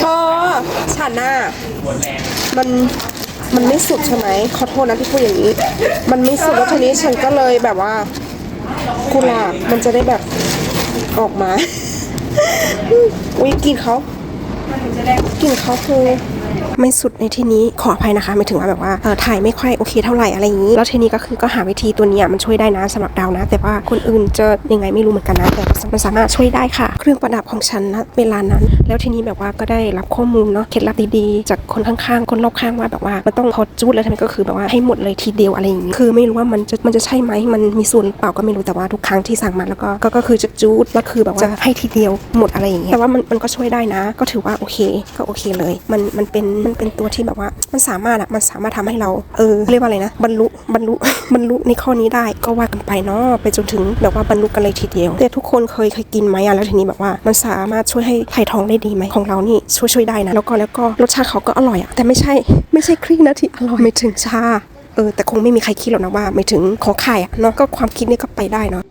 เธอฉันน่ะมันมันไม่สุดใช่ไหมขอโทษนะที่พูดอย่างนี้ มันไม่สุดแล้วทีนี้ฉันก็เลยแบบว่ากุหลาบมันจะได้แบบออกมา อุ้ยกลินเขากลินเขาคือ ไม่สุดในที่นี้ขออภัยนะคะหมายถึงว่าแบบว่าเออถ่ายไม่ค่อยโอเคเท่าไหร่อะไรอย่างนี้ แล้วทีนี้ก็คือก็หาวิธีตัวนี้มันช่วยได้นะสำหรับดาวนะ แต่ว่าคนอื่นจะยังไงไม่รู้เหมือนกันนะแต่มันสามารถช่วยได้ค่ะ เครื่องประดับของฉันนะเวลานั้น แล้วทีนี้แบบว่าก็ได้รับข้อมูลเนาะเคล็ดลับดีๆ จากคนข้างๆ คนรอบข้างว่าแบบว่ามันต้องพอจูดแล้วทำไมก็คือแบบว่าให้หมดเลยทีเดียวอะไรอย่างนี้คือไม่รู้ว่ามันจะมันจะใช่ไหมมันมีส่วนเปล่าก็ไม่รู้แต่ว่าทุกครั้งที่สั่งมาแล้วก็ก็คือจะจูดแล้วคือแบบว่าจะให้ทีเดียวหมดอะไรอย่างเงี้ยแต่ว่ามันมันก็ช่วยได้นะ ก็ถือว่าโอเคก็โอเคเลย มันมันเป็นมันเป็นตัวที่แบบว่า มันสามารถอะมันสามารถทำให้เรา เออ เรียกว่าอะไรนะ บรรลุ บรรลุ บรรลุในข้อนี้ได้ก็ว่ากันไปเนาะ ไปจนถึงแบบว่าบรรลุกันเลยทีเดียว แต่ทุกคนเคยเคยกินไหมอะแล้วทีนี้แบบว่า มันสามารถช่วยให้ไถ่ท้องได้ดีไหมของเรานี่ช่วยช่วยได้นะ แล้วก็แล้วก็รสชาติเขาก็อร่อยอะแต่ไม่ใช่ ไม่ใช่ครีมนะที่อร่อยไม่ถึงชา เออ แต่คงไม่มีใครคิดหรอกนะว่า ไม่ถึงขอไข่อะเนาะ ก็ความคิดนี่ก็ไปได้เนาะ